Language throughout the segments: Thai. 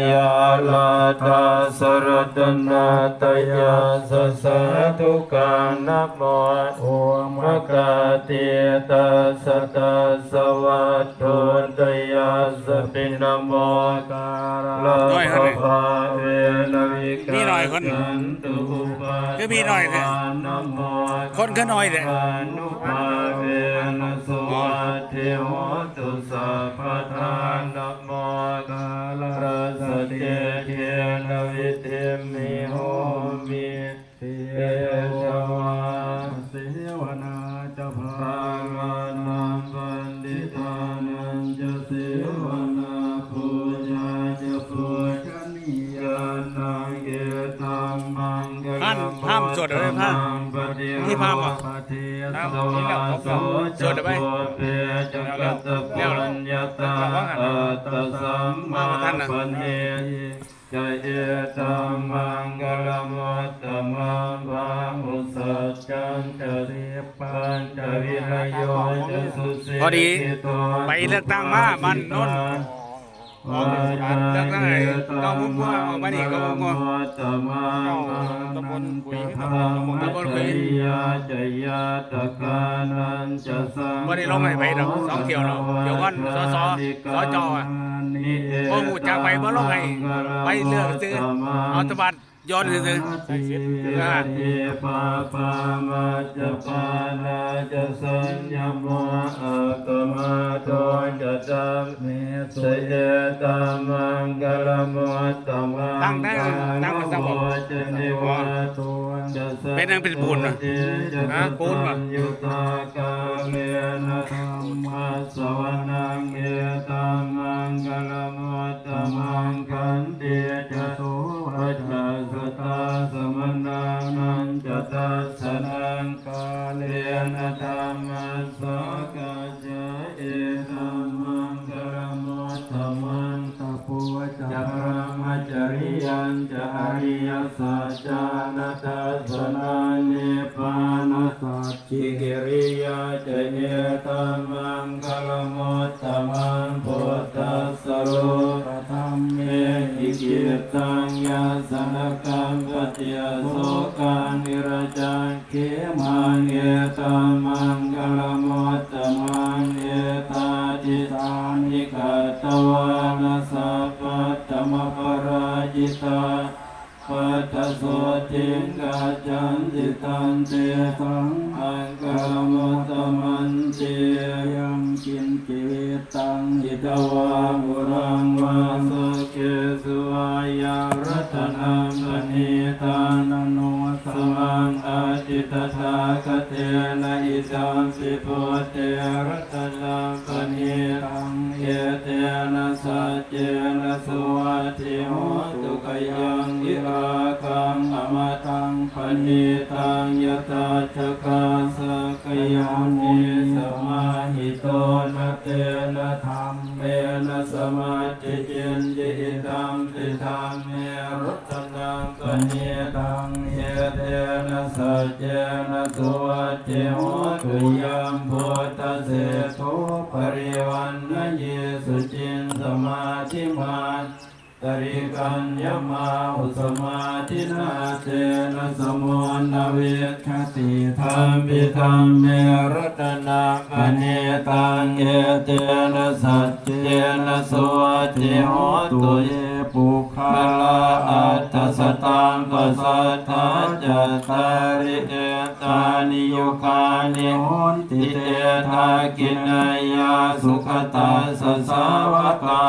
ยาลาตาสรตนาตยาสสะทุกานะโมโอมะกาเตตาสตาสวัตโตตยาสปินโมการลาภภาเวนะวิกามีหน่อยคนสันตุอุปาคือมีหน่อยเนี่ยนะโมคนก็น้อยเนี่ย นะวิเทมิโหมิเทจวาเสวนาจะพาภาวนาปันติทานันจะเสวนาปูญาจะปูชนียานังเกตังมังกท่าลันมห้ามสวดเลยท่านนี่ภาพอะปฏิครับสนี่วาเราสวดได้ไหมเปจักกัตตปัญญาตาอัตตสัมมาปัญเนจเอตัมมั งกลมัตตมังวาหุสัจจันจรีปัญจวิรโยจสุเสพอดีไปเลือกตั้งมาบ้านน้นออกเลือกตั้งไหนเก้ามุมว่าออกมานี่เก้ามุมว่าตมังตำบลกุยตำบลกุยยจยาตกานันจะสังบ่ได้ลงให้ไปดอสองเที่ยวแล้วเดี๋ยวก่อนสสสจอะบ่หูจักไปบ่ลงให้ไปเลือกซื้อเอาตบัตร ย้อนซื้อใส่เสียเทปาปามาจะปานาจะสัญญโมอะกมาโตจะจัมเมสเยตามังกลมุตตมังตั้งได้ตั้งมาสักบอก จะนิวาตุจะสัเป็นนางเป็นปูนเหรอฮะปูนเหรอยุตากาเลนะธรรมสวนัง สนังกาเลนะธรรมสกัจจเอตัมมังกลมุตตมังตะปูจจะพระมจริยันจะอริยสัจจานัสนานิพานัสสัจจิกิริยาจเอตัมมังคลมุตตมังพุทธัสสรปธรรมเมหิกิ ตังยาสนกังปฏิยโสกานิรจังเขมังเอตมังคลมุตตมังเอตาจิตานิกัตวานัสสะปัตตมปราจิตาปัตตโสติงกัจจันติตันเตสังอังกลมุตตมันเตยังกินกิวิตังหิตวาบุรังวาส ตตาคเตนะอิจังสิโพเตรัตนังอนิตังเยเตนะสัจเจนะสวัสิโหตุกยังอิราคังอมตังปณิตังยตาชกาสกยานิสมาหิโตนะเตนะธรรมเมนะสมาธิเจนจิตังติธรรมเมรุตตังปณิตังเตนะ สัจเจนะสวัสดิโหตุยัมพุทธเสโทปริวันนะเยสุจินสมาธิมา ตริกัญญมาอุสมาทินาเตนะสมุนเวคติธรรมปิธรรมเมรตนาอเนตังเอเตนะสัจเจนะสวัสดิโหตุเยปุคาลาอัตตสตังกสัทธาจัตตาริเอตานิโยคานิโหนติเตทากินายาสุขตาสสาวกา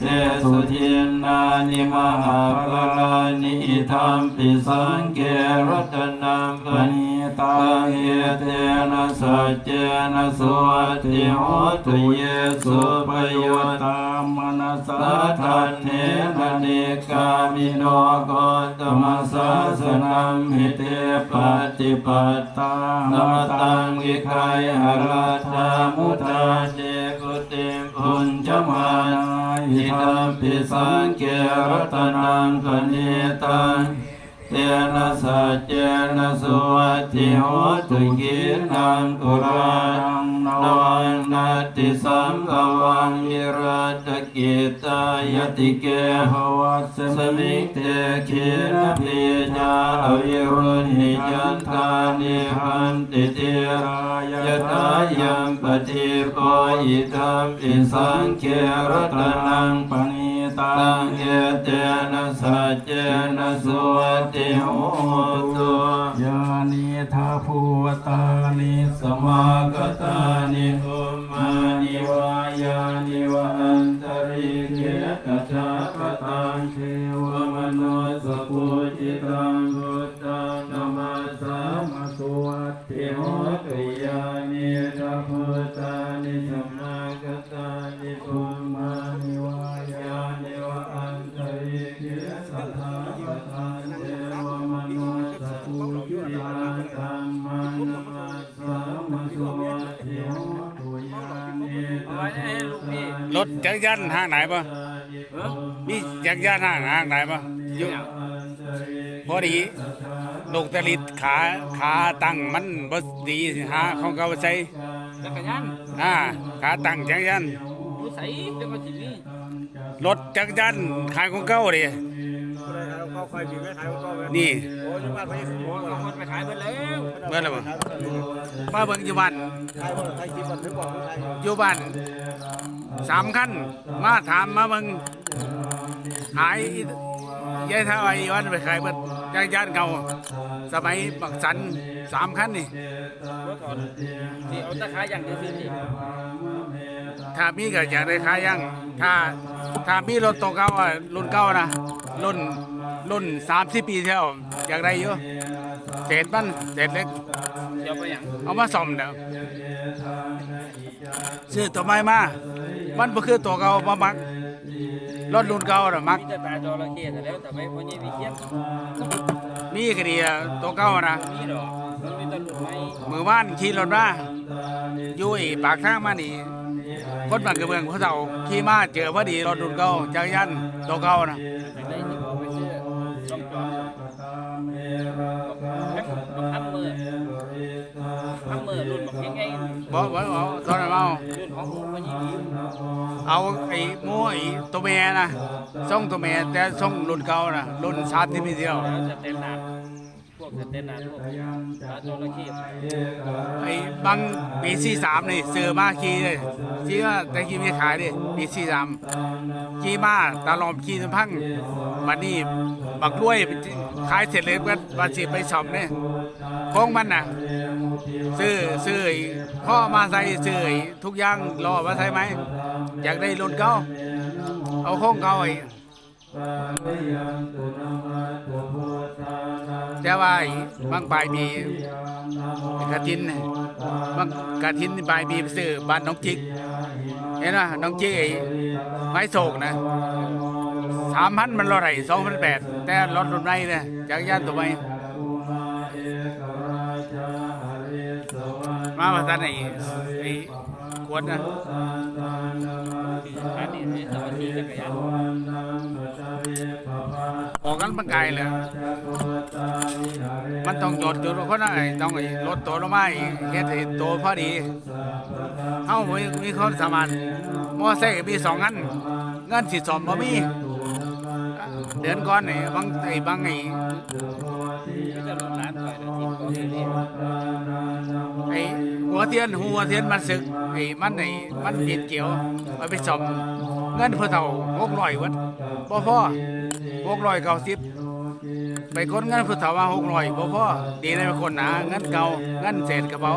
เจสุทินนานิมหาปลานิธรรมปิสังเกรัตนังปณิตังเยเตนะสัจเจนะสวัสดิโหตุเยสุปโยตามนัสสะทันเนมณิกามิโนโกตมัสสะสนัมหิเตปฏิปัตตังนมตังวิคายหราธามุทาเจกุติมพุญจมานา อิทัมปิสังเกรัตนังคณิตัง เตนะสัจเจนะสุวัติโหตุกินังกุรานังนวันนาติสังกวังยิรัตกิตายติเกหวัสสมิงเตคิระปิญาอวิรุณิยันตานิหันติเตรายตายังปฏิโกอิตัมปิสังเครตนังปณิ ตังเยเตนะสัจเจนะสุวตติโหตุยานิทาภูวตานิสมากตานิอุม ถจักรยานห้างไหนปะมีจักรยานห้างห้างไหนปะอยู่พอดีลูกตะลิดขาขาตั้งมันบ่ดีหาของเขาใส่จักรยานอ่าขาตั้งจักรยานอยู่ใส่เดี๋ยวก็สิมีรถจักรยานขายของเก่าดินี่โอ้ยเอาคนไปขายไปแล้วเมื่อไรบ่มาเบิ่งอยู่บ้านอยู่บ้าน สามคันมาถามมาเบิ่งหายยายเท่าไอ้วันไปขายเบิดจักรยานเก่าสมัยบักสันสามคันนี่รถถอดที่เอาตะขายอย่างเดียวสิถ้ามีก็อยากได้ขายยังถ้าถ้ามีรถตัวเก่าอะรุ่นเก่านะรุ่นรุ่นสามสิบปีที่แล้วอยากได้อยู่เศษมันเศษเล็กเดี๋ยวไปอย่างเอามาซ่อมเด้อซื้อตัวใหม่มา มันบ่คือตัวเก่าบ่มักรถรุ่นเก่าน่ะมัก มีแต่ตาจระเข้แต่แล้วแต่ไม่พอนี่มีเขียนมีก็ดีอะตัวเก่านะ มีดอกมันมีแตะลุดไม้มือบ้านขี่รถมาอยู่ไอ้ปากทางมานี่คนบ้านกระเบื้องเขาเฒ่าขี่มาเจอพอดีรถรุ่นเก่าจักรยานตัวเก่านะไปได้ที่บอกไปซื้อต้องจอดทำมือทำมือรุ่นบอกยังไงบ่บ่บ่ตอนนั้นเอารุ่นของผมมันยี่ดีเอา ไอ้โม่ไอ้ตัวแม่นะส่งตัวแม่แต่ส่งรุ่นเก่านะรุ่นสามที่มีเดียว จะเต้นนานพ วกจะเตนนาพวกตาจระเข้ไอ้บางปีสี่สามนี่ซื้อมาขี่เลยขี่ว่าแต่ขี่ไม่ขายดิปีสี่สามขี่มาตาลอมขี่จนพังบัดนี้บักรวยขายเสร็จเลยก็บัดสิไปซ่อมเนี่ยของมันน่ะซื้อซื้อไอ้พ่อมาใส่ซื้อทุกอย่างรอมาใส่ไหมอยากได้รถเก่าเอาของเก่าไอ้ แต่ว่าบางปลายปีกระทินบางกระทินปลายปีไปซื้อบ้านน้องจิกเห็นไหมน้องจิกไอ้ไม้โศกนะสามพันมันรถไหสองพันแปดแต่รถรุ่นไหนเนี่ยจักรยานตัวไหนมาประทานไอ้ไอ้ขวดนะอันนี้ให้สวัสดีจักรยาน ออกกันไกลเลยมันต้องจดจุดคนนั้นไอ้ต้องไอ้รถตัวลงมาอีกเฮ็ดให้ตัวพอดีเฮามีมีคนสามารถมอไซค์มีสองอันเงินสิสอมบ่มีเดือนก่อนไอ้บางไอ้บางไอ้ก็จะลงร้านไอ้หัวเทียนหัวเทียนมันสึกไอ้มันไอ้มันเปลี่ยนเกี่ยวมันไปสอมเงินเพื่อเท่า600วัดบ่พอ 690ไปคนเงินพื่อเท่ามา600บ่พอดีได้ไปคนหนาเงินเก่าเงินเศษกระเป๋า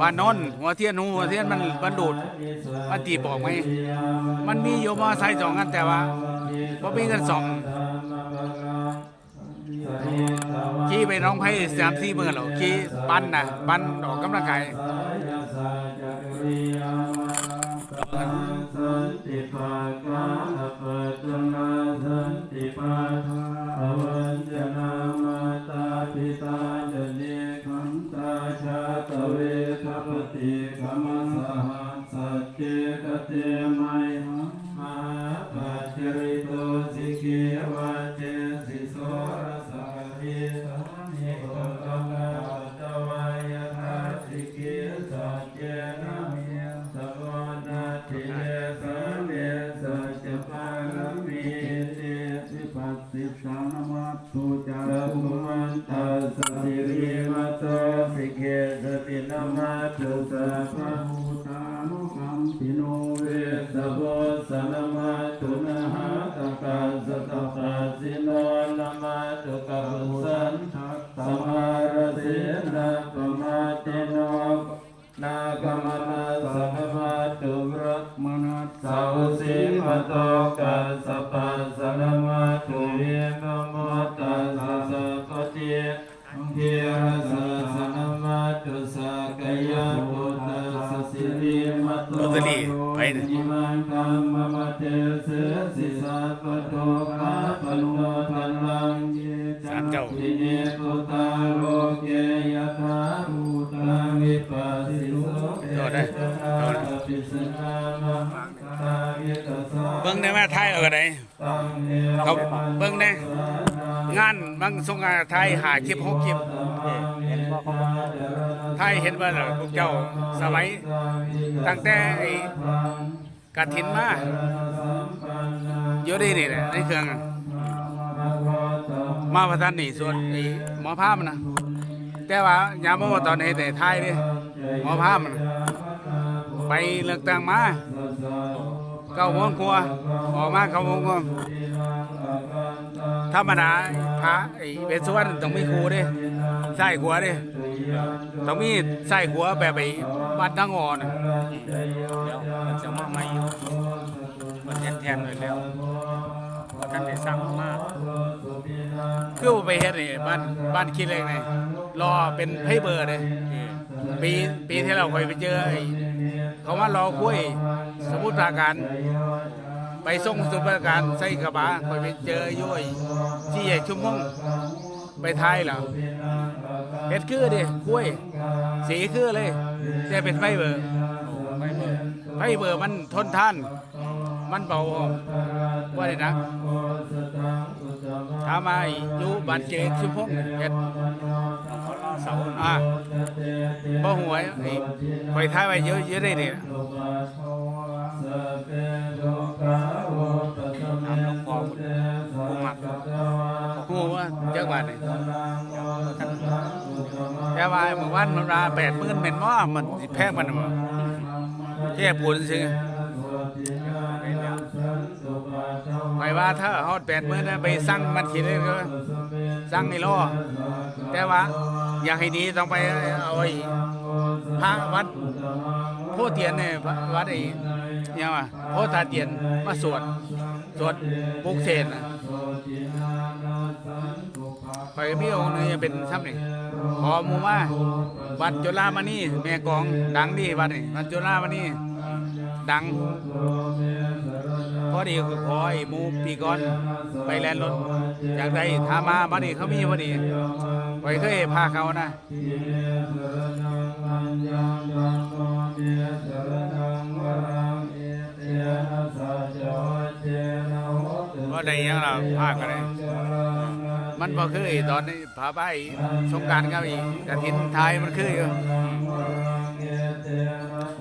บ้านนนหัวเทียนหัวเทียนมันมันดูดมันตีบอกไหมมันมีอยู่มอไซค์สองอันแต่ว่าบ่มีเงินสองขี่ไปน้องไผ่สามสี่หมื่นหรอขี่ปั้นนะปั้นออกกำลังกายะตุระมนัสสาวสิมโตกัสสะ เบิ่งได้มาไทยเอาไดเนเขาเบิ่งได้งานบางสงกานไทยหาคลิปหกคลิปไทยเห็นว่าล่ะพวกเจ้าสมัยตั้งแต่ไอ้กฐินมาอยู่ดีนี่แหละในเครื่องมาประทานนี่ส่วนไอ้หมอภาพนะแต่ว่ายามมาตอนนี้แต่ไทยนี่หมอภาพนะไปเลือกตั้งมา เก้าโมงกว่าออกมาเก้าโมงกว่าธรรมดาพระไอ้เวสสุวรรณต้องมีครูด้ใส่ขัวด้ต้องมีใส่ขัวแบบไอ้วัดทั้งอ่อนเดี๋ยวมันจะมาใหม่อยู่มันเทียนแทนไว้แล้วท่านได้สร้างมาคือว่าไปเฮ็ดนี่บ้านบ้านคิดเลยไงรอเป็นไพ่เบอร์เลยปีปีที่เราเคยไปเจอไอ้ เขาว่ารอคุยสมุทรปราการไปส่งสมุทรปราการใส่กระบะคอยไปเจออยู่ไอ้ที่ใหญ่ชุ่มมงไปไทยเหรอเฮ็ดคือดิคุยสีคือเลยแต่เป็นไฟเบอร์ไม่เบิกไพ่เบอร์มันทนท่าน มันเบาว่าได้หนักถ้ามาอยู่บ้านเจดชุมพงเฮ็ดเขาล่อเสาอ่าบ่หวยไอ้ไปท้ายไว้เยอะเยอะได้ดิทำหลวงพ่อผู้มักฮู้ว่าจักบาทนี่ท่านแต่ว่าเมื่อวานมันรา80,000เป็นบ่มันสิแพงมันบ่แค่ปูนซื่อ ไปว่าถ้าฮอด80,000นะไปสั่งมันสิเลยก็สั่งให้อแต่ว่าอยากให้ดีต้องไปเอาไอ้พระวัดโพธิ์เตียนเนี่ยวัดไอ้ยังวะโพธาเตียนมาสวดสวดปุกเสกนะไปพี่องค์นี่เป็นซ้ำนี่พอมูมาวัดจุฬามณีแม่กองดังดีวัดนี่วัดจุฬามณีดัง อดีก็ขอไอ้หมูปีก่อนไปแลนรถอยากได้ทามาบัดนี้เขามีพอดีไปเคยพาเขานะก็ได้ยังเราภาคกันเลยมันบ่คือไอ้ตอนนี้ผาใบสงกรารกับอีกกฐินไทยมันคืออยู่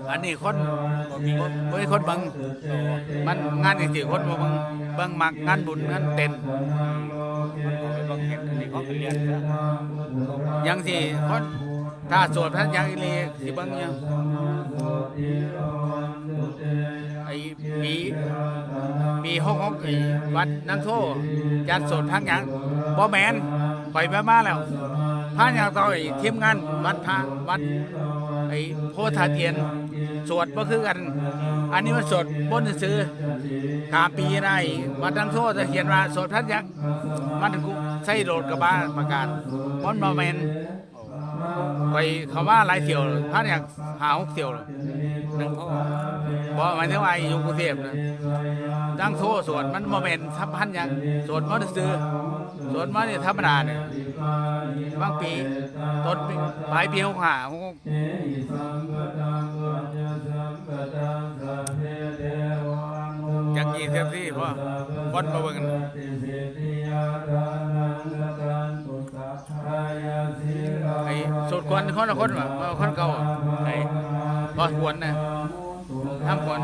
อันนี้คนบ่มีบ่มีคนเบังมันงานจริงๆคนบ่เบังเบิ่งมักงานบุญงานเต้นไปเบิ่งเห็นอันนี้ขาก็เรียนยังสิคนถ้าสวดพระยังอีหลีสิเบิ่งยังไอ้ปีปีหกหกไอ้วัดนังโทจัดสวดพักหยังบ่แมนปล่อยไปมาแล้วพระยังต่อไอ้ทีมงานวัดพระวัด ไอ้โพธาเทียนสวดบ่คือกัน อันนี้มันสวดบนซื้อขาปีได้วัดนังโทจะเขียนว่าสวดพักหยังมันกูใส่โดดกระบาประกาศมันบ่แมน ไปเขาว่าหลายเที่ยวพระอยากหาหกเที่ยวเลยหนึ่งพ่อบอกหมายถึงว่าอยู่กรุงเทพนะดังโทสวดมันโมเมนทับพันยังสวดมันซื้อสวดมันเนี่ธรรมดาเนี่ยบางปีต้นปลายปีหกห้าจักยี่เทียบที่พ่อคนมาเบิ่ง อ้สุดคนคนละคนว่ะว่าคนเก่าอะไอ้พอควรนะทำควร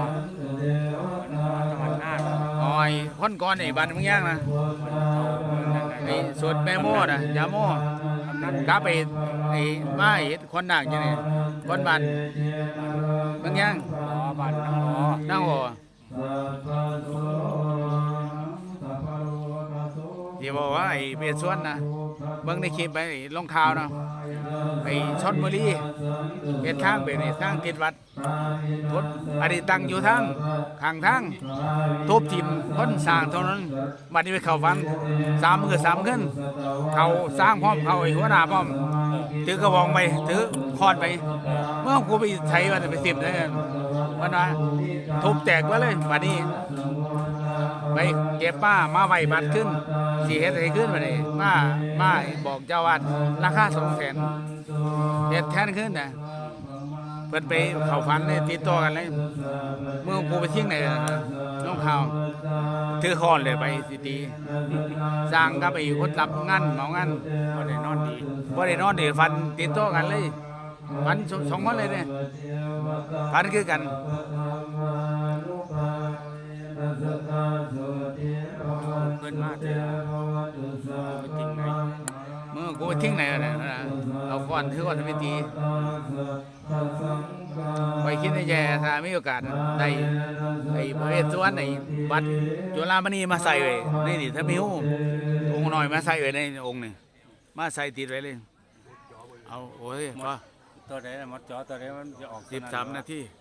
ธรรมชาติอ๋ออยคนก่อนไอ้บันมึงย่างนะไอ้สวดแม่โม่นะยาโม่กลับไปไอ้มาไอ้คนหนักยังไงคนบันมึงย่างอ๋อบ้านน้องอ๋อนั่งหัวที่บอกว่าไอ้เบียส่วนนะ เบิ่งในคลิปไปไอ้ลงข่าวนะไอ้ชนบุรีเป็นทางเป็นไอ้ทางติดวัดรถอันนี้ตั้งอยู่ทางข้างทางทุบทิมคนสร้างเท่านั้นบัดนี้ไปเข้าฟันสามมือสามขึ้นเขาสร้างพร้อมเขาไอ้หัวหน้าพร้อมถือกระบองไปถือคอนไป เมื่อกูไปใช้วันไปสิบเลยวันว่าทุบแตกไว้เลยวันนี้ไปเก็บป้ามาไหวบัตรขึ้น สี่เฮ็ดอะไรขึ้นมาเลยมามาบอกเจ้าวัดราคาสองแสนเฮ็ดแทนขึ้นนะเพิ่นไปเข้าฝันเลยติดต่อกันเลยเมื่อกูไปเทิ้งไหนน้องเข่าถือคอนเลยไปสิตีสร้างกับไอ้คนรับงานเมางานบ่ได้นอนดีบ่ได้นอนดีฟันติดต่อกันเลยฟันสองคนเลยเนี่ยฟันคือกันเพิ่นมาแต่ไปจริงไหนเมื่อกูไปทิ้งไหนนะนะเอาก่อนถือก่อนทำพิธีไปคิดในใจถ้ามีโอกาสได้ไอ้พระเวสสุวรรณไอ้บัตรจุฬามณีมาใส่ไว้นี่นี่ถ้ามีหูองค์หน่อยมาใส่ไว้ในองค์นี่มาใส่ติดไว้เลยเอาโอ้ยพอตัวใดน่ะมดจอตัวใดมันจะออกสิบสามนาทีเ